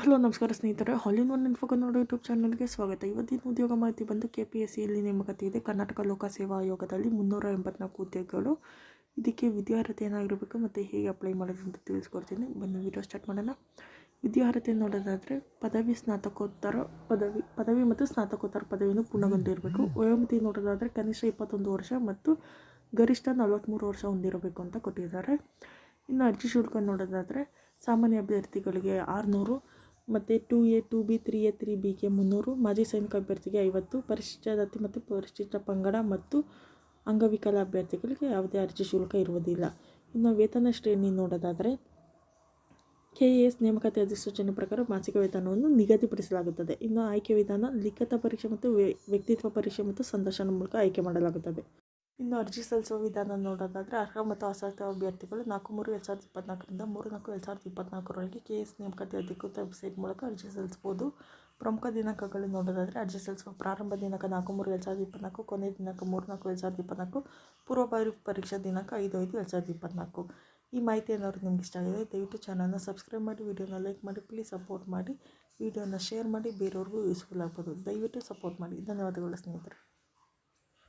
Hello, ನಮಸ್ಕಾರ ಸ್ನೇಹಿತರೆ. ಹಾಲಿನ್ ಒನ್ ಇನ್ಫೋ ಕನ್ನಡ ಯೂಟ್ಯೂಬ್ ಚಾನಲ್ಗೆ ಸ್ವಾಗತ. ಇವತ್ತಿನ ಉದ್ಯೋಗ ಮಾಹಿತಿ ಬಂದು ಕೆ ಪಿ ಎಸ್ ಸಿಯಲ್ಲಿ ನೇಮಕಾತಿ ಇದೆ ಕರ್ನಾಟಕ ಲೋಕಸೇವಾ ಆಯೋಗದಲ್ಲಿ ಮುನ್ನೂರ ಎಂಬತ್ನಾಲ್ಕು ಹುದ್ದೆಗಳು ಇದಕ್ಕೆ ವಿದ್ಯಾರ್ಹತೆ ಏನಾಗಿರಬೇಕು ಮತ್ತು ಹೇಗೆ ಅಪ್ಲೈ ಮಾಡೋದು ಅಂತ ತಿಳಿಸ್ಕೊಡ್ತೀನಿ. ಬನ್ನಿ ವಿಡಿಯೋ ಸ್ಟಾರ್ಟ್ ಮಾಡೋಣ. ವಿದ್ಯಾರ್ಹತೆ ನೋಡೋದಾದರೆ, ಪದವಿ, ಸ್ನಾತಕೋತ್ತರ ಪದವಿ ಪದವಿ ಮತ್ತು ಸ್ನಾತಕೋತ್ತರ ಪದವಿಯನ್ನು ಪೂರ್ಣಗೊಂಡಿರಬೇಕು ವಯೋಮತಿ ನೋಡೋದಾದರೆ ಕನಿಷ್ಠ ಇಪ್ಪತ್ತೊಂದು ವರ್ಷ ಮತ್ತು ಗರಿಷ್ಠ ನಲವತ್ತ್ಮೂರು ವರ್ಷ ಹೊಂದಿರಬೇಕು ಅಂತ ಕೊಟ್ಟಿದ್ದಾರೆ. ಇನ್ನು ಅರ್ಜಿ ಶುಲ್ಕ ನೋಡೋದಾದರೆ, ಸಾಮಾನ್ಯ ಅಭ್ಯರ್ಥಿಗಳಿಗೆ ಆರುನೂರು ಮತ್ತು two A two B three A three ಬಿಗೆ ಮುನ್ನೂರು, ಮಾಜಿ ಸೈನಿಕ ಅಭ್ಯರ್ಥಿಗೆ ಐವತ್ತು, ಪರಿಶಿಷ್ಟ ಜಾತಿ ಮತ್ತು ಪರಿಶಿಷ್ಟ ಪಂಗಡ ಮತ್ತು ಅಂಗವಿಕಲ ಅಭ್ಯರ್ಥಿಗಳಿಗೆ ಯಾವುದೇ ಅರ್ಜಿ ಶುಲ್ಕ ಇರುವುದಿಲ್ಲ. ಇನ್ನು ವೇತನ ಶ್ರೇಣಿ ನೋಡೋದಾದರೆ ಕೆ ಎ ಎಸ್ ನೇಮಕಾತಿ ಅಧಿಸೂಚನೆ ಪ್ರಕಾರ ಮಾಸಿಕ ವೇತನವನ್ನು ನಿಗದಿಪಡಿಸಲಾಗುತ್ತದೆ. ಇನ್ನು ಆಯ್ಕೆ ವಿಧಾನ ಲಿಖಿತ ಪರೀಕ್ಷೆ ಮತ್ತು ವ್ಯ- ವ್ಯಕ್ತಿತ್ವ ಪರೀಕ್ಷೆ ಮತ್ತು ಸಂದರ್ಶನ ಮೂಲಕ ಆಯ್ಕೆ ಮಾಡಲಾಗುತ್ತದೆ. ಇನ್ನು ಅರ್ಜಿ ಸಲ್ಲಿಸುವ ವಿಧಾನ ನೋಡೋದಾದರೆ ಅರ್ಹ ಮತ್ತು ಆಸಕ್ತ ಅಭ್ಯರ್ಥಿಗಳು ನಾಲ್ಕು ಮೂರು ಎರಡು ಸಾವಿರದ ಇಪ್ಪತ್ನಾಲ್ಕರಿಂದ ಮೂರು ನಾಲ್ಕು ಎರಡು ಸಾವಿರದ ಇಪ್ಪತ್ನಾಲ್ಕರವರೆಗೆ ಕೆ ಎಸ್ ನೇಮಕಾತಿ ಅಧಿಕೃತ ವೆಬ್ಸೈಟ್ ಮೂಲಕ ಅರ್ಜಿ ಸಲ್ಲಿಸ್ಬೋದು ಪ್ರಮುಖ ದಿನಾಂಕಗಳು ನೋಡೋದಾದರೆ ಅರ್ಜಿ ಸಲ್ಲಿಸುವ ಪ್ರಾರಂಭ ದಿನಾಂಕ ನಾಲ್ಕು ಮೂರು ಎರಡು ಸಾವಿರದ ಇಪ್ಪತ್ನಾಲ್ಕು, ಕೊನೆಯ ದಿನಾಂಕ ಮೂರು ನಾಲ್ಕು ಎರಡು ಸಾವಿರದ ಇಪ್ಪತ್ನಾಲ್ಕು, ಪೂರ್ವಭಾವಿ ಪರೀಕ್ಷಾ ದಿನಾಂಕ ಐದು ಐದು ಎರಡು ಸಾವಿರದ ಇಪ್ಪತ್ನಾಲ್ಕು. ಈ ಮಾಹಿತಿ ಏನಾದ್ರು ನಿಮ್ಗೆ ಇಷ್ಟ ಆಗಿದೆ ದಯವಿಟ್ಟು ಚಾನಲ್ನ ಸಬ್ಸ್ಕ್ರೈಬ್ ಮಾಡಿ, ವಿಡಿಯೋನ ಲೈಕ್ ಮಾಡಿ ಪ್ಲೀಸ್ ಸಪೋರ್ಟ್ ಮಾಡಿ, ವಿಡಿಯೋನ ಶೇರ್ ಮಾಡಿ, ಬೇರೆಯವ್ರಿಗೂ ಯೂಸ್ಫುಲ್ ಆಗ್ಬೋದು. ದಯವಿಟ್ಟು ಸಪೋರ್ಟ್ ಮಾಡಿ. ಧನ್ಯವಾದಗಳು ಸ್ನೇಹಿತರೆ.